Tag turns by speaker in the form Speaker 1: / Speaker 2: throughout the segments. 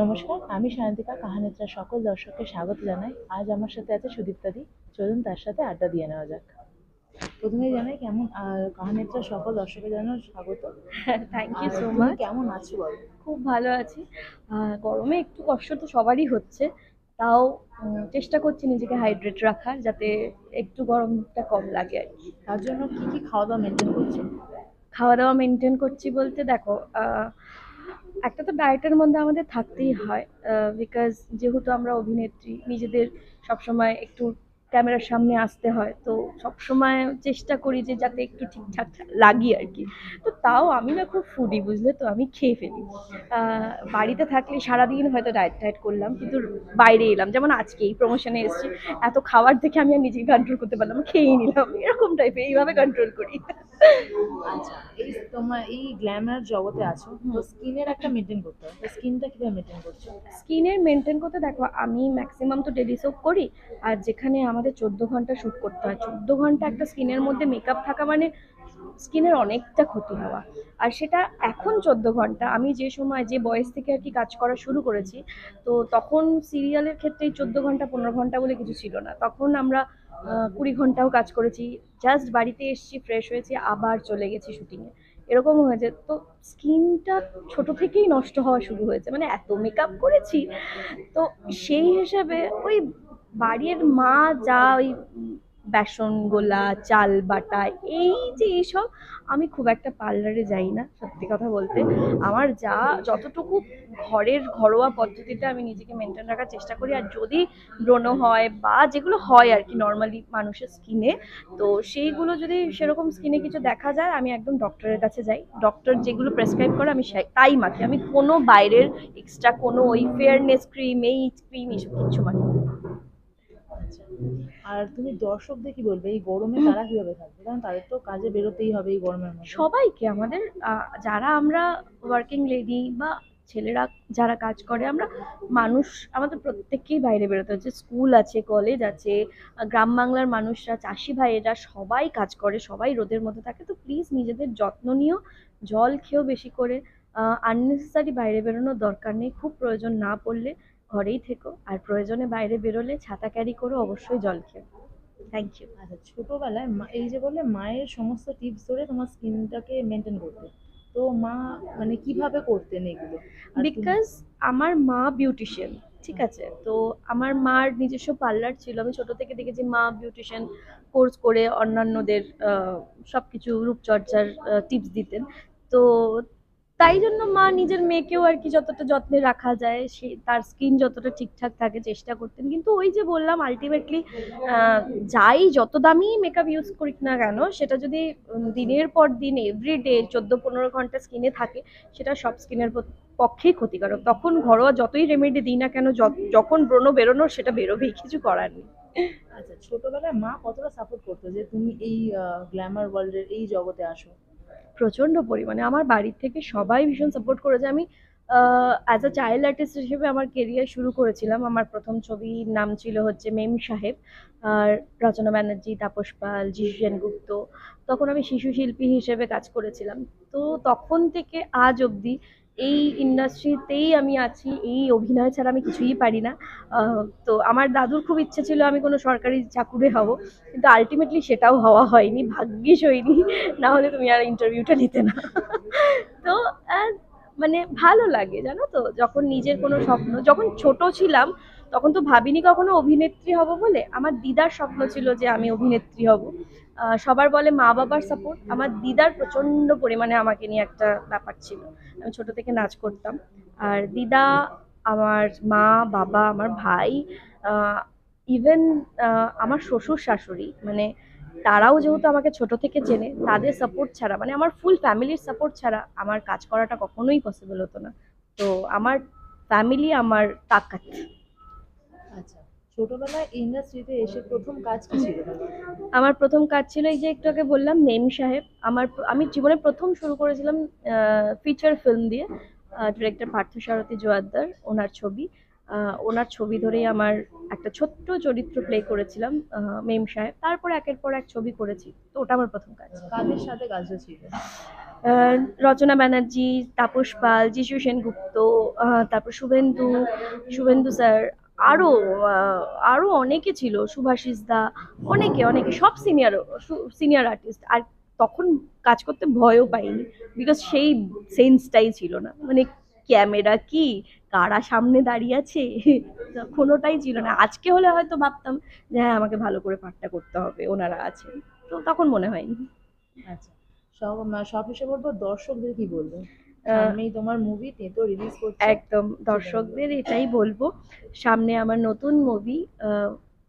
Speaker 1: নমস্কার আমি সায়ন্তিকা কাহানেত্রা সকল দর্শককে স্বাগত জানাই। আজ আমার সাথে আছে সুদীপ্তাদি চলুন তার সাথে আড্ডা দিয়ে নেওয়া যাক। প্রথমেই জানাই কেমন কাহানেত্রা সকল দর্শকের জানাই স্বাগত।
Speaker 2: থ্যাংক ইউ সো মাচ
Speaker 1: কেমন আছো বলো?
Speaker 2: খুব ভালো আছি। গরমে একটু কষ্ট তো সবারই হচ্ছে। তাও চেষ্টা করছি নিজেকে হাইড্রেট রাখার যাতে একটু গরমটা কম লাগে আর কি।
Speaker 1: তার জন্য কি কি খাওয়া দাওয়া মেনটেন করছ?
Speaker 2: খাওয়া দাওয়া মেনটেন করছি বলতে দেখো একটা তো ডায়েটের মধ্যে আমাদের থাকতেই হয় বিকজ যেহেতু আমরা অভিনেত্রী নিজেদের সবসময় একটু ক্যামেরার সামনে আসতে হয়। তো সবসময় চেষ্টা করি যে যাতে একটু ঠিকঠাক লাগি আর কি। তো তাও আমি না খুব ফুডি বুঝলে তো? আমি খেয়ে ফেলি। বাড়িতে থাকলে সারাদিন হয়তো ডায়েট টায়েট করলাম কিন্তু বাইরে এলাম। যেমন আজকে এই প্রমোশনে এসেছি এত খাবার দেখে আমি আর নিজেকে কন্ট্রোল করতে পারলাম খেয়েই নিলাম। এরকম টাইপের এইভাবে কন্ট্রোল করি।
Speaker 1: আচ্ছা এই তোমার এই গ্ল্যামার জগতে আছো তো স্কিনের একটা মেনটেন করতে হয় তো স্কিনটা কীভাবে মেনটেন করছ?
Speaker 2: স্কিনের মেনটেন করতে দেখো আমি ম্যাক্সিমাম তো ডেলি সোপ করি আর যেখানে আমাদের চোদ্দ ঘণ্টা শ্যুট করতে হয়। চোদ্দ ঘণ্টা একটা স্কিনের মধ্যে মেকআপ থাকা মানে স্কিনের অনেকটা ক্ষতি হওয়া। আর সেটা এখন চোদ্দ ঘণ্টা, আমি যে সময়, যে বয়স থেকে আর কি কাজ করা শুরু করেছি, তো তখন সিরিয়ালের ক্ষেত্রে চোদ্দ ঘণ্টা, পনেরো ঘণ্টা বলে কিছু ছিল না। তখন আমরা কুড়ি ঘন্টাও কাজ করেছি। জাস্ট বাড়িতে এসেছি ফ্রেশ হয়েছি, আবার চলে গেছি শুটিংয়ে এরকম হয়েছে। তো স্কিনটা ছোট থেকেই নষ্ট হওয়া শুরু হয়েছে। মানে এত মেকআপ করেছি, তো সেই হিসাবে ওই বাড়ির মা যা ওই বেসন গোলা, চাল বাটা, এই যে এইসব আমি খুব একটা পার্লারে যাই না, সত্যি কথা বলতে। আমার যা, যতটুকু ঘরের ঘরোয়া পদ্ধতিতে আমি নিজেকে মেনটেন রাখার চেষ্টা করি, আর যদি ব্রণ হয় বা যেগুলো হয় আর কি নর্মালি মানুষের স্কিনে তো সেইগুলো যদি সেরকম স্কিনে কিছু দেখা যায়, আমি একদম ডক্টরের কাছে যাই। ডক্টর যেগুলো প্রেসক্রাইব করে, আমি তাই মাখি। আমি কোনো বাইরের এক্সট্রা কোনো ওই ফেয়ারনেস ক্রিম এই ক্রিম এইসব কিছু মাখি
Speaker 1: আর তুমি দর্শকদের কি বলবে, এই গরমে তারা কীভাবে থাকবে? কারণ তাদের তো কাজে বেরোতেই হবে এই গরমের মধ্যে।
Speaker 2: সবাইকে, আমাদের যারা আমরা ওয়ার্কিং লেডি বা ছেলেরা যারা কাজ করে, আমরা মানুষ, আমাদের প্রত্যেককেই বাইরে বেরোতে হচ্ছে। স্কুল আছে কলেজ আছে, গ্রাম বাংলার মানুষরা, চাষি ভাইয়েরা সবাই কাজ করে, সবাই রোদের মধ্যে থাকে। তো প্লিজ নিজেদের যত্ন নিও, জল খেয়েও বেশি করে। আননেসেসারি বাইরে বেরোনোর দরকার নেই, খুব প্রয়োজন না পড়লে। ঘরেই থেকো আর প্রয়োজনে বাইরে বেরোলে ছাতা ক্যারি করো অবশ্যই জল খেও। থ্যাংক ইউ
Speaker 1: আচ্ছা ছোটবেলায় এই যে বললে মায়ের সমস্ত টিপস ধরে তোমার স্কিনটাকে মেনটেন করতে। তো মা মানে কীভাবে করতেন এগুলো?
Speaker 2: বিকজ আমার মা বিউটিশিয়ান ঠিক আছে? তো আমার মার নিজস্ব পার্লার ছিল। আমি ছোট থেকে দেখেছি মা বিউটিশিয়ান কোর্স করে অন্যান্যদের সব কিছু রূপচর্চার টিপস দিতেন। তো তাই জন্য মা নিজের মেয়েকেও আর কি যতটা যত্নে রাখা যায়, সে তার স্কিন যতটা ঠিকঠাক থাকে চেষ্টা করতেন। কিন্তু ওই যে বললাম আলটিমেটলি যাই যত দামি মেকআপ ইউজ করি না কেন, সেটা যদি দিনের পর দিন এভরিডে চোদ্দ পনেরো ঘণ্টা স্কিনে থাকে, সেটা সব স্কিনের পক্ষেই ক্ষতিকারক। তখন ঘরোয়া যতই রেমেডি দিই না কেন যখন ব্রণ বেরোনোর, সেটা বেরোবেই, কিছু করার নেই।
Speaker 1: আচ্ছা ছোটবেলায় মা কতটা সাপোর্ট করতো যে তুমি এই গ্ল্যামার ওয়ার্ল্ডের এই জগতে আসো?
Speaker 2: প্রচণ্ড পরিমাণে। আমার বাড়ির থেকে সবাই ভীষণ সাপোর্ট করেছে আমি অ্যাজ আ চাইল্ড আর্টিস্ট হিসেবে আমার কেরিয়ার শুরু করেছিলাম। আমার প্রথম ছবির নাম ছিল হচ্ছে মেম সাহেব, আর রচনা ব্যানার্জি তাপস পাল জিসেন সেনগুপ্ত তখন আমি শিশু শিল্পী হিসেবে কাজ করেছিলাম। তো তখন থেকে আজ অবধি এই ইন্ডাস্ট্রিতেই আমি আছি, এই অভিনয় ছাড়া আমি কিছুই পারি না। তো আমার দাদুর খুব ইচ্ছে ছিল আমি কোনো সরকারি চাকুরে হব, কিন্তু আলটিমেটলি সেটাও হওয়া হয়নি, ভাগ্যিস হয়নি, না হলে তুমি আর ইন্টারভিউটা নিতে না। তো মানে ভালো লাগে, জানো তো? যখন নিজের কোনো স্বপ্ন, যখন ছোট ছিলাম, তখন তো ভাবিনি কখনো অভিনেত্রী হব বলে। আমার দিদার স্বপ্ন ছিল যে আমি অভিনেত্রী হব। সবার বলে মা বাবার সাপোর্ট আমার দিদার প্রচণ্ড পরিমাণে আমাকে নিয়ে একটা ব্যাপার ছিল। আমি ছোট থেকে নাচ করতাম। আর দিদা, আমার মা, বাবা, আমার ভাই ইভেন আমার শ্বশুর শাশুড়ি মানে তারাও যেহেতু আমাকে ছোট থেকে চেনে, তাদের সাপোর্ট ছাড়া মানে আমার ফুল ফ্যামিলির সাপোর্ট ছাড়া আমার কাজ করাটা কখনোই পসিবল হতো না। তো আমার ফ্যামিলি আমার তাকাত।
Speaker 1: ছোটবেলায় ইন্ডাস্ট্রিতে এসে প্রথম কাজ কি ছিল?
Speaker 2: আমার প্রথম কাজ ছিল এই যে একটু আগে বললাম মেম সাহেব। আমার আমি জীবনে প্রথম শুরু করেছিলাম ফিচার ফিল্ম দিয়ে। ডিরেক্টর পার্থসারথী জোয়ারদার ওনার ছবি। ওনার ছবি ধরেই আমার একটা ছোট্ট চরিত্র প্লে করেছিলাম মেম সাহেব। তারপর একের পর এক ছবি করেছি তো ওটা আমার প্রথম কাজ।
Speaker 1: কাদের সাথে কাজটা ছিল?
Speaker 2: রচনা ব্যানার্জি তাপস পাল যিশু সেনগুপ্ত তারপর শুভেন্দু শুভেন্দু স্যার আরও আরও অনেকে ছিল, সুভাষিস দা, অনেকে অনেকে, সব সিনিয়র সিনিয়র আর্টিস্ট আর তখন কাজ করতে ভয়ও পাইনি বিকজ সেই সেন্সটাই ছিল না। মানে ক্যামেরা কি, কারা সামনে দাঁড়িয়ে আছে, কোনোটাই ছিল না। আজকে হলে হয়তো ভাবতাম যে হ্যাঁ আমাকে ভালো করে পাঠটা করতে হবে, ওনারা আছেন। তো তখন মনে হয়নি।
Speaker 1: আচ্ছা। সব সব হিসেবে বলব, দর্শকদের কি বলব সামনেই তোমার মুভি তেতো রিলিজ করছে।
Speaker 2: একদম দর্শকদের এটাই বলব। সামনে আমার নতুন মুভি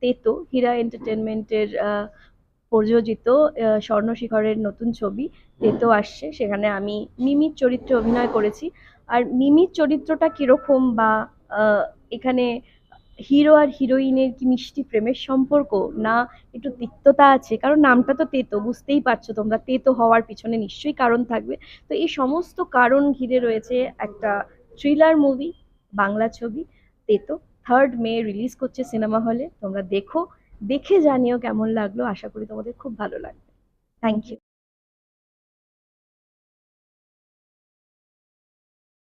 Speaker 2: তেতো হীরা এন্টারটেনমেন্টের প্রযোজিত স্বর্ণ স্বর্ণশিখরের নতুন ছবি তেতো আসছে। সেখানে আমি মিমির চরিত্রে অভিনয় করেছি। আর মিমির চরিত্রটা কীরকম বা এখানে হিরো আর হিরোইনের কি মিষ্টি প্রেমের সম্পর্ক? না, একটু তিক্ততা আছে। কারণ নামটা তো তেতো, বুঝতেই পারছ তোমরা। তেতো হওয়ার পিছনে নিশ্চয়ই কারণ থাকবে। তো এই সমস্ত কারণ ঘিরে রয়েছে একটা থ্রিলার মুভি বাংলা ছবি, তেতো। থার্ড মে রিলিজ করছে সিনেমা হলে। তোমরা দেখো, দেখে জানিও কেমন লাগল। আশা করি তোমাদের খুব ভালো লাগবে। Thank you